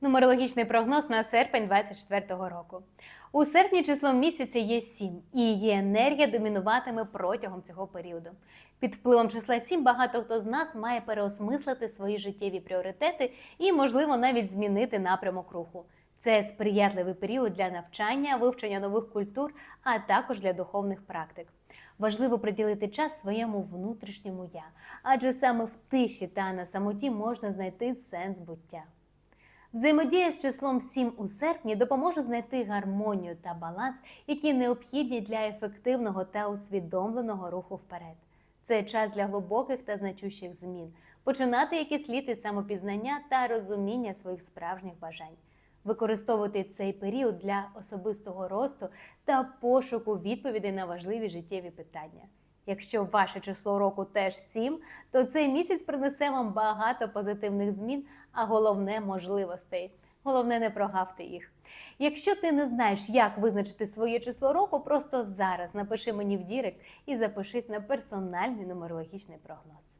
Нумерологічний прогноз на серпень 2024 року. У серпні числом місяця є 7, і її енергія домінуватиме протягом цього періоду. Під впливом числа 7 багато хто з нас має переосмислити свої життєві пріоритети і, можливо, навіть змінити напрямок руху. Це сприятливий період для навчання, вивчення нових культур, а також для духовних практик. Важливо приділити час своєму внутрішньому я, адже саме в тиші та на самоті можна знайти сенс буття. Взаємодія з числом 7 у серпні допоможе знайти гармонію та баланс, які необхідні для ефективного та усвідомленого руху вперед. Це час для глибоких та значущих змін, починати які слід із самопізнання та розуміння своїх справжніх бажань. Використовувати цей період для особистого росту та пошуку відповідей на важливі життєві питання. Якщо ваше число року теж 7, то цей місяць принесе вам багато позитивних змін, а головне можливостей. Головне не прогавте їх. Якщо ти не знаєш, як визначити своє число року, просто зараз напиши мені в Дірект і запишись на персональний нумерологічний прогноз.